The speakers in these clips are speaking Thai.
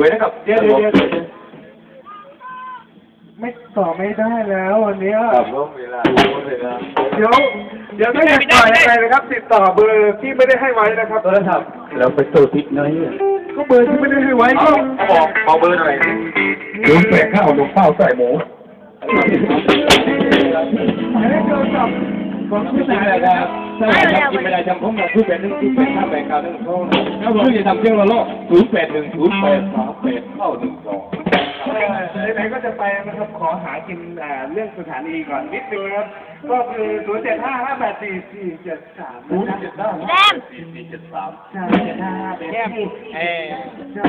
ด้วยนะครับเดี๋ยวเดี๋ยวเดี๋ยวเดี๋ยวไม่ต่อไม่ได้แล้ววันเนี้ยครับผมเวลาเวลาเดี๋ยวเดี๋ยวถ้าอยากต่อยังไงนะครับ ติดต่อเบอร์ที่ไม่ได้ให้ไว้นะครับโทรศัพท์เราไปโทรทิศน้อยก็เบอร์ที่ไม่ได้ให้ไว้ก็เขาบอกเอาเบอร์หน่อยศูนย์แปดข้าวหลวงเป้าใส่หมูหมายเลขโทรศัพท์ของผู้กินชายไม่ได้ครับ ถ้าเรากินไม่ได้จำผมเราคือแปดหนึ่งคือแปดห้าแปดเก้าหนึ่งสองแล้วผมจะทำเที่ยวละโลกศูนย์แปดหนึ่งศูนย์แปดสามแปดเข้าหนึ่งสองไหนๆก็จะไปนะครับขอหากินเรื่องสถานีก่อนนิดนึงครับก็คือศูนย์เจ็ดห้าห้าแปดสี่สี่เจ็ดสามศูนย์เจ็ดห้าแซมสี่สี่เจ็ดสามใช่เจ็ดห้าแปดสี่เออใช่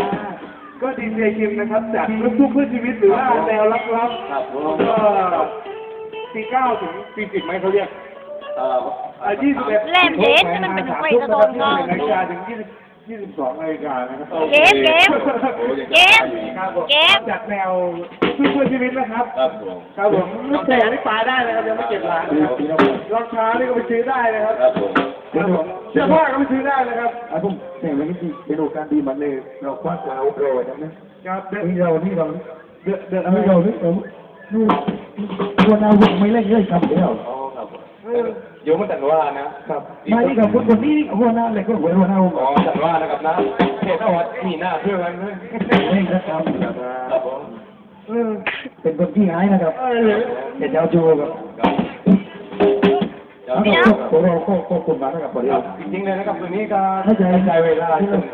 ก็ดีเจคิมนะครับจากลูกทุ่งเพื่อชีวิตหรือว่าแนวลับครับผๆก็ปีเก้าถึงปีสิบไหมเขาเรียก ยี่สิบเอ็ดเล่มเด็ดนี่มันเป็นไฟกระโดดก็ก็นาฬิกาถึงยี่สิบยี่สิบสองนาฬิกานะครับเกมเกมเกมครับผมเกมจากแนวลูกเพื่อชีวิตนะครับ ครับผมครับผมลูกโป่งนี่ปลาได้นะครับยังไม่เก็บร้านนะครับรองเท้านี่ก็ไปซื้อได้นะครับครับผมครับผมเสื้อผ้าก็ไปซื้อได้นะครับอะผมแต่งไว้นี่ไปดูการดีมันเลยเราคว้าตัวเราโปรยนะครับเดือนนี่เรานี่เราเดือนเดือนอะไรนี่เรานี่เรานี่ตัวนาวุธไม่เล่นเลยครับเดี๋ยว อ๋อครับผมโยมมันตันว่านะครับมาที่กับคนคนนี้หัวหน้าเลยก็หัวหน้าอ๋อตันว่านะครับนะเห็นว่ามีหน้าเพื่อนกันเลยเล่นนะครับครับผมเออเป็นคนที่หายนะครับเออเป็นเจ้าจูครับครับเดี๋ยวแล้วก็พวกเราก็ก็คุณมานะครับพอดีครับจริงๆเลยนะครับตัวนี้ก็เข้าใจใช้เวลา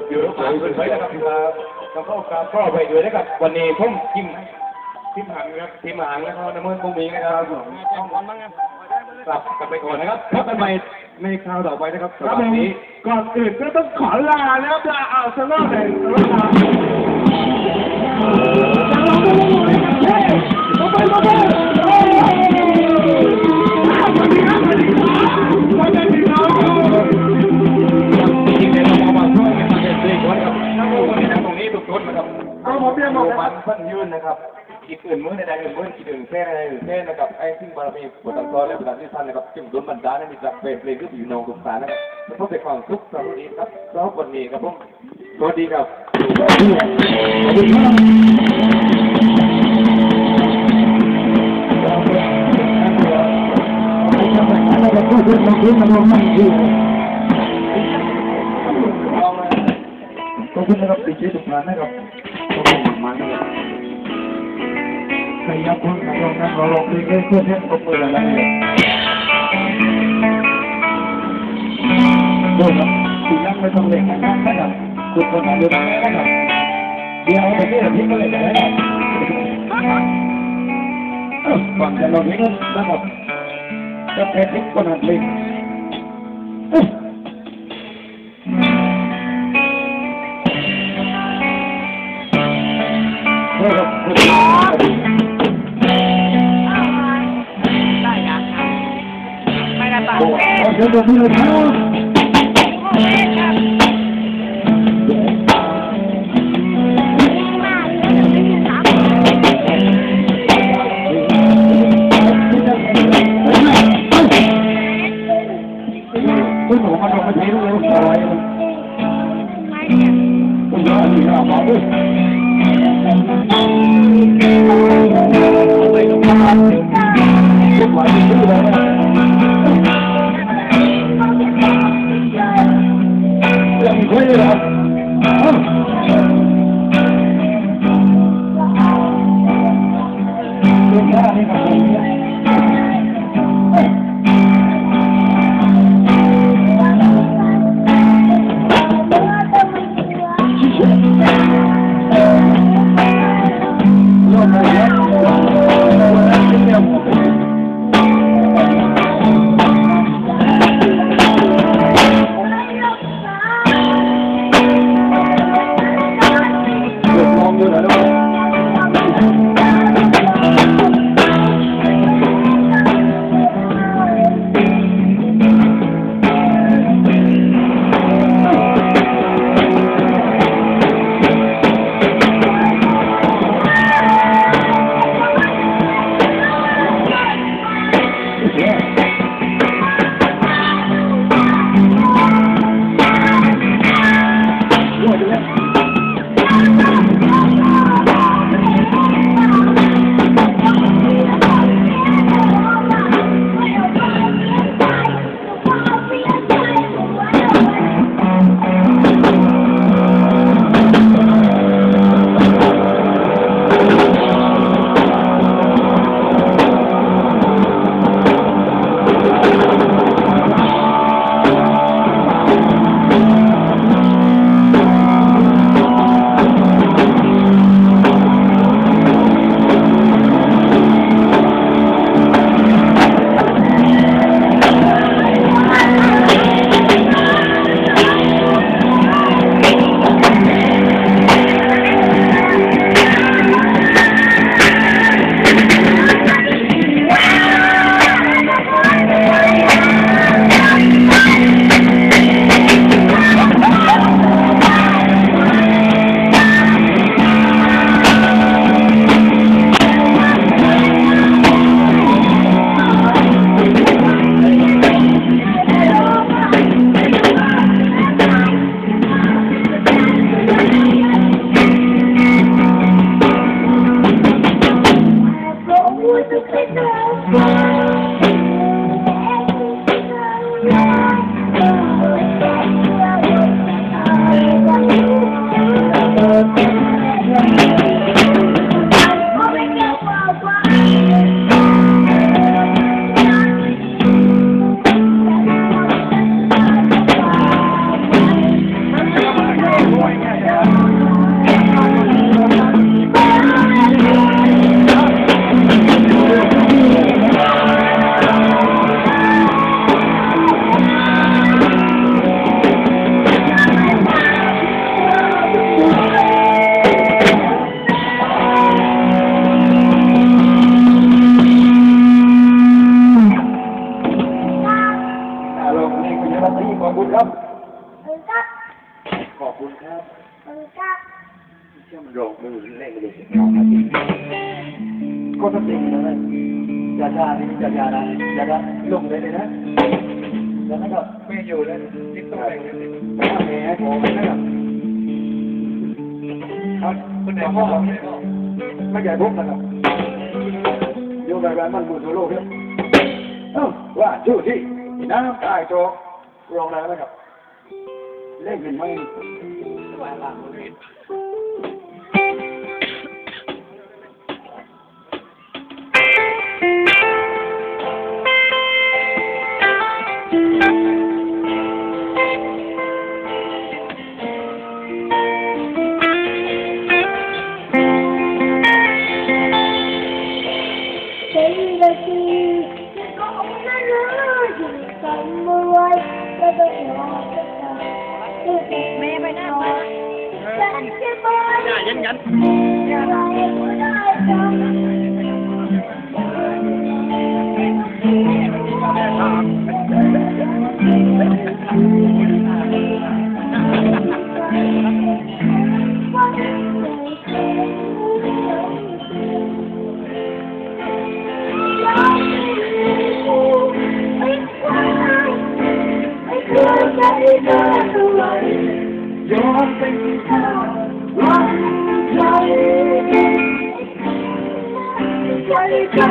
อยู่ระหว่างคนไว้นะครับก็เข้ากับก็ไปด้วยนะครับวันนี้ผมกิมทิมหังนะครับทิมหังนะครับน้ำมันคงมีนะครับผม กลับกลับไปก่อนนะครับพบกันใหม่ในคราวต่อไปนะครับครับสผวัสมดีก่อนอื่นก็ต้องขอลานะครับลาเอาซะหน่อยลาจริงๆเลยเราเอามาช่วยกันทำเป็นสี่คนครับถ้าโมวันนี้ตรงนี้ทุกคนนะครับก็ผมเรียกบอกวัว่านเพิ่นยืนนะครับ อีกอื่นมื้อในใดอื่นมื้ออีกอื่นแค่ในใดอื่นแค่นะครับไอ้ซึ่งบารมีบทตังกรและบทตังที่ท่านนะครับจึงล้นบรรดาในมีจักเป็นเพลงที่อยู่นองสุขสารนะครับพื่อเป็นความสุขสวัสดีครับสำหรับวันนี้ครับผมสวัสดีครับเราจะพูดเรื่องของพื้นมันลงไม่ดีขอบคุณนะครับติดชีวิตทุกท่านนะครับขอบคุณมากนะครับ ใครอยากพูดนักร้องนักร้องเพลงเล่นเพื่อนเล่นตบมืออะไรเนี่ยดูครับสีนั่งไม่ต้อง เดี๋ยวเดี๋ยวนี้เลยครับคุณหนูมา Yeah. Yeah. ก็ต้องเลยยาชานี่ยาชานะยาชาลงเลยเลยนะแล้วนั่ก็ไม่อยู่แล้วติดตัวเองเลยแหมโผล่ไปนะครับครับคุณไหนพ่อคุณไหนพ่อไม่ใหญ่ปุ๊บนะครับโยกไปแบบมันมือโซโล่ครับเอ้าว่าชู้ที่น้ำตายโจรองแล้วนะครับเล่นเป็นไม่ 我อย่ายั นยั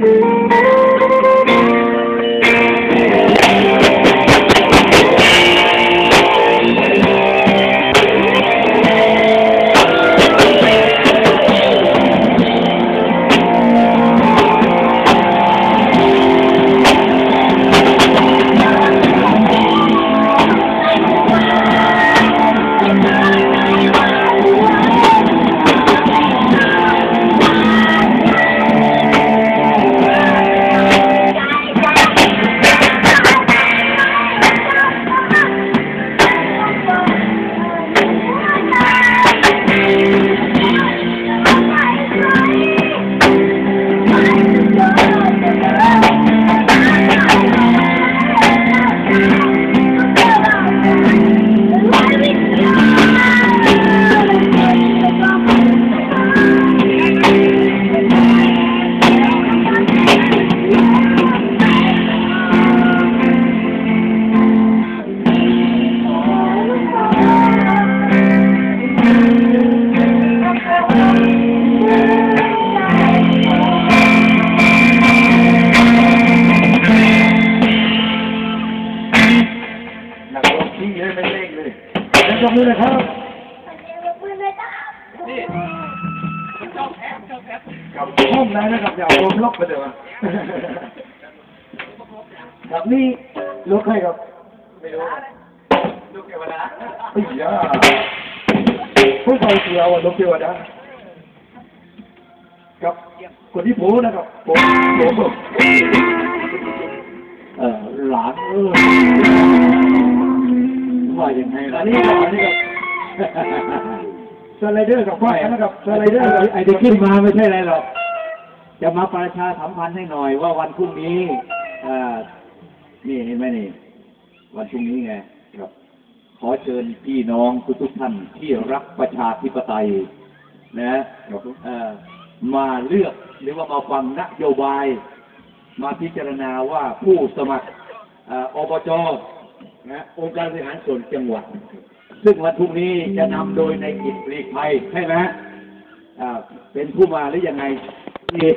น来 จะจบเลยนะครับกับห้องนั้นนะครับอย่าเอาลมล็อกไปเดี๋ยวครับนี่ลูกใครครับ ไม่รู้ลูกเทวดาไอ้ยาผู้ชายเสียวอะลูกเทวดากับคนที่โผล่นะครับโผล่โผล่เออหลานเออว่า ยังไงล่ะนี่ครับอันนี้ครับสไลเดอร์กับไฟนะครับสไลเดอร์กับไอ้ที่ขึ้นมาไม่ใช่อะไรหรอก จะมาประชาสัมพันธ์ให้หน่อยว่าวันพรุ่งนี้อ่านี่เห็นไหมนี่ วันพรุ่งนี้ไงครับ ขอเชิญพี่น้องทุกๆท่านที่รักประชาธิปไตย นะเอ่อมาเลือกหรือว่ามาฟังนโยบาย มาพิจารณาว่าผู้สมัครเอ่ออบจ นะองค์การบริหารส่วนจังหวัด ซึ่งวันพรุ่งนี้จะนำโดยในายกิจปลีกภัยใช่ไหมอ่าเป็นผู้มาหรือยังไงนี่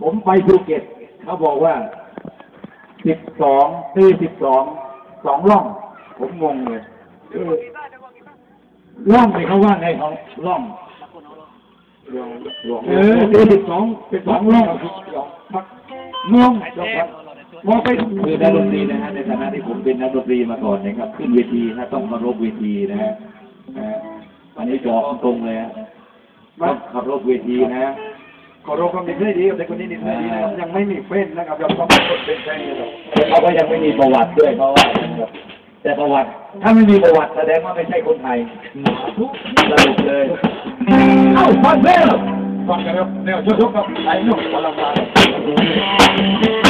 ผมไปภูเก็ตเขาบอกว่าสิบสองปีสิบสองสองร่อง ผมงงเลยเออล่องไปเขาว่าไงเขาล่องเออเป็นสองเป็นสองล่องพักงง มองไปคือนักดนตรีนะฮะในฐานะที่ผมเป็นนักดนตรีมาก่อนนะครับ ขึ้นเวทีนะต้องเคารพเวทีนะฮะนะฮะอันนี้บอกตรงเลยฮะต้องเคารพเวทีนะขอรบความดีได้ดีกับเด็กคนนี้ดีได้ดีนะครับยังไม่มีเฟ้นนะครับยังต้องเป็นเป็นแค่นี้หรอกเขาก็ยังไม่มีประวัติด้วยเพราะว่านะครับแต่ประวัติ ถ้าไม่มีประวัติแสดงว่าไม่ใช่คนไทยสรุปเลยเอ้าฟังเพลงฟังกันครับแนวชุดๆครับไหลหนุ่มพลังงาน